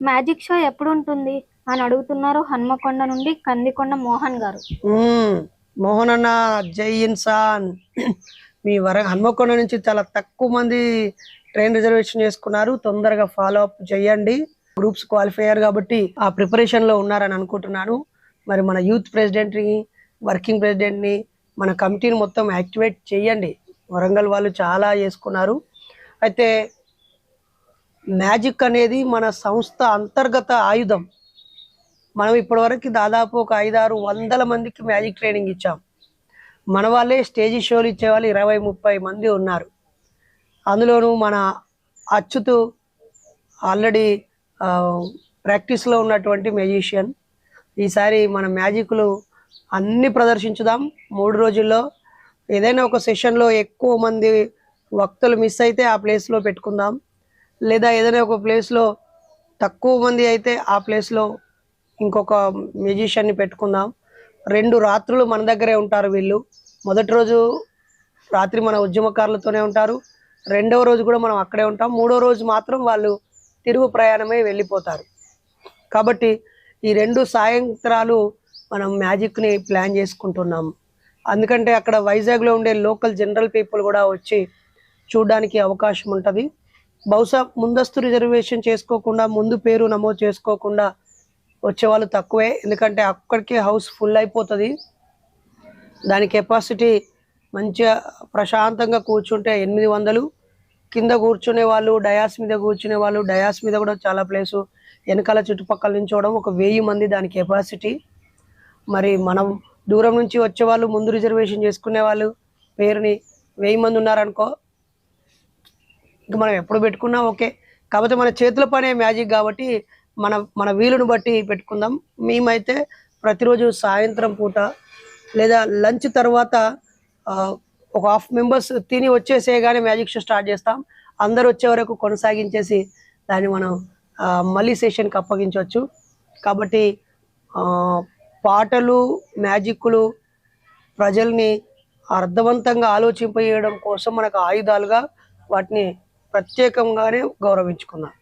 Magic show ఎప్పుడు ఉంటుంది అని అడుగుతున్నారు హన్మకొండ నుండి కందికొండ మోహన్ గారు. మోహన్ అన్న జై ఇన్సాన్. మీ వర హన్మకొండ నుంచి చాలా తక్కువ మంది ట్రైన్ రిజర్వేషన్ చేసుకున్నారు. తొందరగా ఫాలో అప్ చేయండి. గ్రూప్స్ క్వాలిఫై అయ్యారు కాబట్టి ఆ ప్రిపరేషన్లో ఉన్నారని అనుకుంటున్నాను. మరి మన యూత్ ప్రెసిడెంట్ని వర్కింగ్ ప్రెసిడెంట్ని మన కమిటీని మొత్తం యాక్టివేట్ చేయండి. వరంగల్ వాళ్ళు చాలా చేసుకున్నారు. అయితే మ్యాజిక్ అనేది మన సంస్థ అంతర్గత ఆయుధం. మనం ఇప్పటివరకు దాదాపు ఒక ఐదారు వందల మందికి మ్యాజిక్ ట్రైనింగ్ ఇచ్చాం. మన వాళ్ళే స్టేజ్ షోలు ఇచ్చేవాళ్ళు ఇరవై ముప్పై మంది ఉన్నారు. అందులోనూ మన అచ్చుతూ ఆల్రెడీ ప్రాక్టీస్లో ఉన్నటువంటి మ్యాజిషియన్. ఈసారి మన మ్యాజిక్లు అన్ని ప్రదర్శించుదాం. మూడు రోజుల్లో ఏదైనా ఒక సెషన్లో ఎక్కువ మంది వక్తలు మిస్ అయితే ఆ ప్లేస్లో పెట్టుకుందాం. లేదా ఏదైనా ఒక ప్లేస్లో తక్కువ మంది అయితే ఆ ప్లేస్లో ఇంకొక మ్యూజిషియన్ని పెట్టుకుందాం. రెండు రాత్రులు మన దగ్గరే ఉంటారు వీళ్ళు. మొదటి రోజు రాత్రి మన ఉద్యమకారులతోనే ఉంటారు. రెండవ రోజు కూడా మనం అక్కడే ఉంటాం. మూడో రోజు మాత్రం వాళ్ళు తిరుగు ప్రయాణమే వెళ్ళిపోతారు. కాబట్టి ఈ రెండు సాయంత్రాలు మనం మ్యాజిక్ని ప్లాన్ చేసుకుంటున్నాం. అందుకంటే అక్కడ వైజాగ్లో ఉండే లోకల్ జనరల్ పీపుల్ కూడా వచ్చి చూడడానికి అవకాశం ఉంటుంది. బహుశా ముందస్తు రిజర్వేషన్ చేసుకోకుండా ముందు పేరు నమోదు చేసుకోకుండా వచ్చేవాళ్ళు తక్కువే. ఎందుకంటే అక్కడికి హౌస్ ఫుల్ అయిపోతుంది. దాని కెపాసిటీ మంచిగా ప్రశాంతంగా కూర్చుంటే ఎనిమిది వందలు. కింద కూర్చునే వాళ్ళు డయాస్ మీద కూర్చునే వాళ్ళు డయాస్ మీద కూడా చాలా ప్లేసు. వెనకాల చుట్టుపక్కల నుంచోవడం ఒక వెయ్యి మంది దాని కెపాసిటీ. మరి మనం దూరం నుంచి వచ్చే వాళ్ళు ముందు రిజర్వేషన్ చేసుకునే వాళ్ళు పేరుని వెయ్యి మంది ఉన్నారనుకో ఇంక మనం ఎప్పుడు పెట్టుకున్నా ఓకే. కాకపోతే మన చేతుల పనే మ్యాజిక్ కాబట్టి మన మన వీలును బట్టి పెట్టుకుందాం. మేమైతే ప్రతిరోజు సాయంత్రం పూట లేదా లంచ్ తర్వాత ఒక హాఫ్ మెంబర్స్ తిని వచ్చేసేయగానే మ్యాజిక్ షో స్టార్ట్ చేస్తాం. అందరు వచ్చే వరకు కొనసాగించేసి దాన్ని మనం మళ్ళీ సెషన్కి అప్పగించవచ్చు. కాబట్టి పాటలు మ్యాజిక్లు ప్రజల్ని అర్థవంతంగా ఆలోచింపజేయడం కోసం మనకు ఆయుధాలుగా వాటిని ప్రత్యేకంగానే గౌరవించుకున్నాను